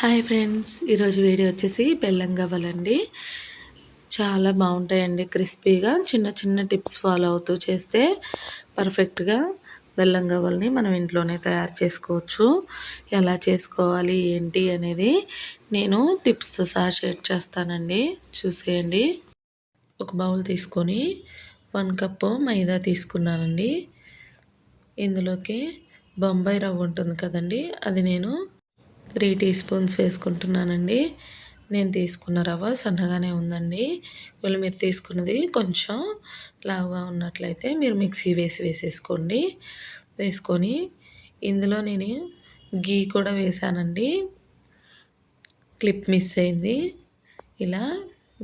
Hi friends ఈరోజు video వచ్చేసి బెల్లం గవ్వలండి. చాలా బాగుంటాయండి క్రిస్పీగా చిన్న చిన్న టిప్స్ ఫాలో అవుతూ చేస్తే పర్ఫెక్ట్గా బెల్లం గవ్వల్ని మనం ఇంట్లోనే తయారు చేసుకోవచ్చు. ఎలా చేసుకోవాలి ఏంటి అనేది నేను టిప్స్తో సహా షేర్ చేస్తానండి. చూసేయండి. ఒక బౌల్ తీసుకొని వన్ కప్పు మైదా తీసుకున్నానండి. ఇందులోకి బొంబాయి రవ్వ ఉంటుంది కదండి అది నేను త్రీ టీ స్పూన్స్ వేసుకుంటున్నానండి. నేను తీసుకున్న రవ్వ సన్నగానే ఉందండి. ఒకవేళ మీరు తీసుకున్నది కొంచెం లావుగా ఉన్నట్లయితే మీరు మిక్సీ వేసి వేసేసుకోండి. వేసుకొని ఇందులో నేను గీ కూడా వేసానండి. క్లిప్ మిస్ అయింది. ఇలా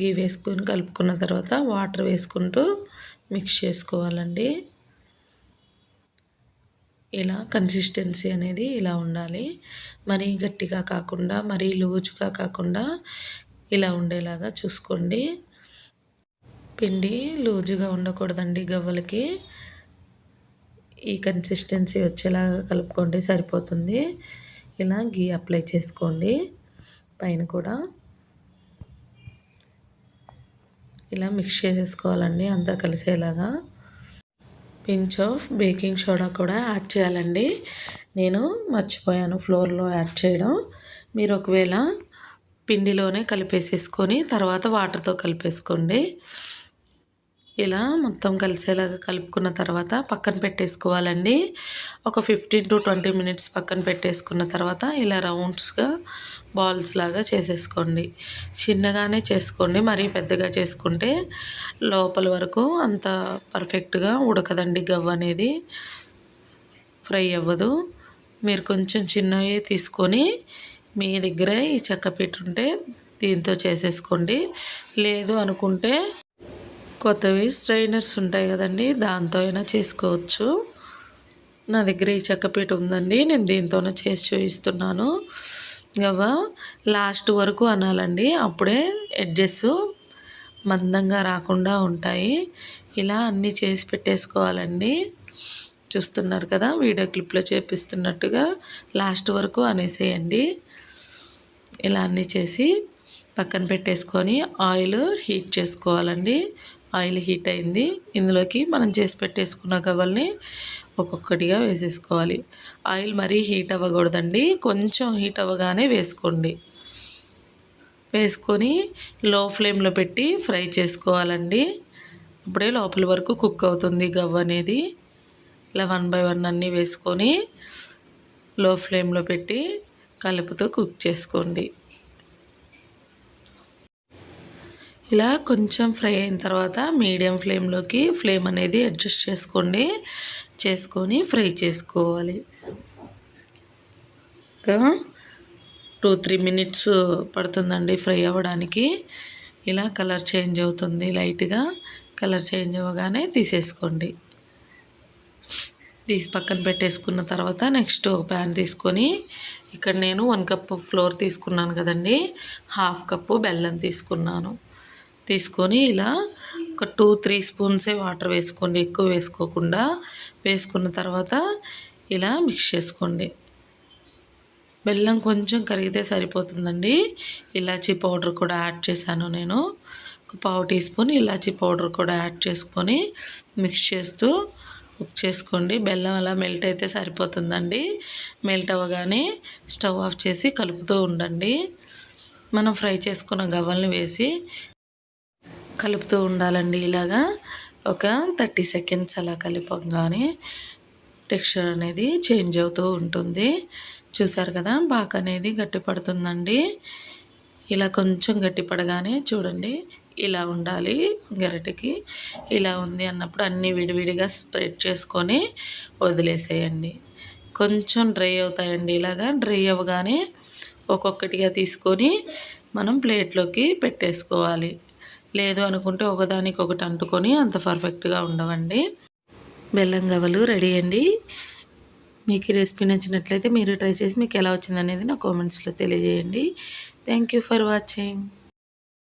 గీ వేసుకొని కలుపుకున్న తర్వాత వాటర్ వేసుకుంటూ మిక్స్ చేసుకోవాలండి. ఇలా కన్సిస్టెన్సీ అనేది ఇలా ఉండాలి. మరీ గట్టిగా కాకుండా మరీ లూజుగా కాకుండా ఇలా ఉండేలాగా చూసుకోండి. పిండి లూజుగా ఉండకూడదండి గవ్వలకి. ఈ కన్సిస్టెన్సీ వచ్చేలాగా కలుపుకోండి సరిపోతుంది. ఇలా గీ అప్లై చేసుకోండి. పైన కూడా. ఇలా మిక్స్ చేసేసుకోవాలండి అంతా కలిసేలాగా. పించ్ ఆఫ్ బేకింగ్ సోడా కూడా యాడ్ చేయాలండి. నేను మర్చిపోయాను ఫ్లోర్లో యాడ్ చేయడం. మీరు ఒకవేళ పిండిలోనే కలిపేసేసుకొని తర్వాత వాటర్తో కలిపేసుకోండి. ఇలా మొత్తం కలిసేలాగా కలుపుకున్న తర్వాత పక్కన పెట్టేసుకోవాలండి. ఒక ఫిఫ్టీన్ టు ట్వంటీ మినిట్స్ పక్కన పెట్టేసుకున్న తర్వాత ఇలా రౌండ్స్గా బాల్స్ లాగా చేసేసుకోండి. చిన్నగానే చేసుకోండి మరీ పెద్దగా చేసుకుంటే లోపల వరకు అంత పర్ఫెక్ట్గా ఉడకదండి గవ్వ అనేది. ఫ్రై అవ్వదు. మీరు కొంచెం చిన్నవి తీసుకొని మీ దగ్గర ఈ చెక్క పెట్టుంటే దీంతో చేసేసుకోండి. లేదు అనుకుంటే కొత్తవి స్ట్రైనర్స్ ఉంటాయి కదండి దాంతో అయినా చేసుకోవచ్చు. నా దగ్గర ఈ చెక్కపీట ఉందండి నేను దీంతోనే చేసి చూపిస్తున్నాను. గవ్వ లాస్ట్ వరకు అనాలండి అప్పుడే ఎడ్జెస్ మందంగా రాకుండా ఉంటాయి. ఇలా అన్నీ చేసి పెట్టేసుకోవాలండి. చూస్తున్నారు కదా వీడియో క్లిప్లో చేపిస్తున్నట్టుగా లాస్ట్ వరకు అనేసేయండి. ఇలా అన్నీ చేసి పక్కన పెట్టేసుకొని ఆయిల్ హీట్ చేసుకోవాలండి. ఆయిల్ హీట్ అయింది. ఇందులోకి మనం చేసి పెట్టేసుకున్న గవ్వల్ని ఒక్కొక్కటిగా వేసేసుకోవాలి. ఆయిల్ మరీ హీట్ అవ్వకూడదండి. కొంచెం హీట్ అవ్వగానే వేసుకోండి. వేసుకొని లో ఫ్లేమ్లో పెట్టి ఫ్రై చేసుకోవాలండి. అప్పుడే లోపల వరకు కుక్ అవుతుంది గవ్వ అనేది. ఇలా వన్ బై వన్ అన్నీ వేసుకొని లో ఫ్లేమ్లో పెట్టి కలుపుతూ కుక్ చేసుకోండి. ఇలా కొంచెం ఫ్రై అయిన తర్వాత మీడియం ఫ్లేమ్లోకి ఫ్లేమ్ అనేది అడ్జస్ట్ చేసుకోండి. చేసుకొని ఫ్రై చేసుకోవాలి. ఇంకా టూ త్రీ మినిట్స్ పడుతుందండి ఫ్రై అవ్వడానికి. ఇలా కలర్ చేంజ్ అవుతుంది లైట్గా. కలర్ చేంజ్ అవ్వగానే తీసేసుకోండి. తీసి పక్కన పెట్టేసుకున్న తర్వాత నెక్స్ట్ ఒక ప్యాన్ తీసుకొని ఇక్కడ నేను వన్ కప్ ఫ్లోర్ తీసుకున్నాను కదండి. హాఫ్ కప్పు బెల్లం తీసుకున్నాను. తీసుకొని ఇలా ఒక టూ త్రీ స్పూన్సే వాటర్ వేసుకోండి. ఎక్కువ వేసుకోకుండా వేసుకున్న తర్వాత ఇలా మిక్స్ చేసుకోండి. బెల్లం కొంచెం కరిగితే సరిపోతుందండి. ఇలాచీ పౌడర్ కూడా యాడ్ చేశాను నేను. ఒక పావు టీ స్పూన్ ఇలాచీ పౌడర్ కూడా యాడ్ చేసుకొని మిక్స్ చేస్తూ కుక్ చేసుకోండి. బెల్లం అలా మెల్ట్ అయితే సరిపోతుందండి. మెల్ట్ అవ్వగానే స్టవ్ ఆఫ్ చేసి కలుపుతూ ఉండండి. మనం ఫ్రై చేసుకున్న గవ్వల్ని వేసి కలుపుతూ ఉండాలండి ఇలాగా. ఒక థర్టీ సెకండ్స్ అలా కలిపగానే టెక్స్చర్ అనేది చేంజ్ అవుతూ ఉంటుంది. చూసారు కదా బాక్ అనేది గట్టిపడుతుందండి ఇలా కొంచెం గట్టిపడగానే చూడండి ఇలా ఉండాలి గరిటెకి. ఇలా ఉంది అన్నప్పుడు అన్నీ విడివిడిగా స్ప్రెడ్ చేసుకొని వదిలేసేయండి. కొంచెం డ్రై అవుతాయండి ఇలాగా. డ్రై అవ్వగానే ఒక్కొక్కటిగా తీసుకొని మనం ప్లేట్లోకి పెట్టేసుకోవాలి. లేదు అనుకుంటే ఒకదానికి ఒకటి అంటుకొని అంత పర్ఫెక్ట్గా ఉండవండి. బెల్లం గవ్వలు రెడీ అండి. మీకు ఈ రెసిపీ నచ్చినట్లయితే మీరు ట్రై చేసి మీకు ఎలా వచ్చిందనేది నా కామెంట్స్లో తెలియజేయండి. Thank you for watching.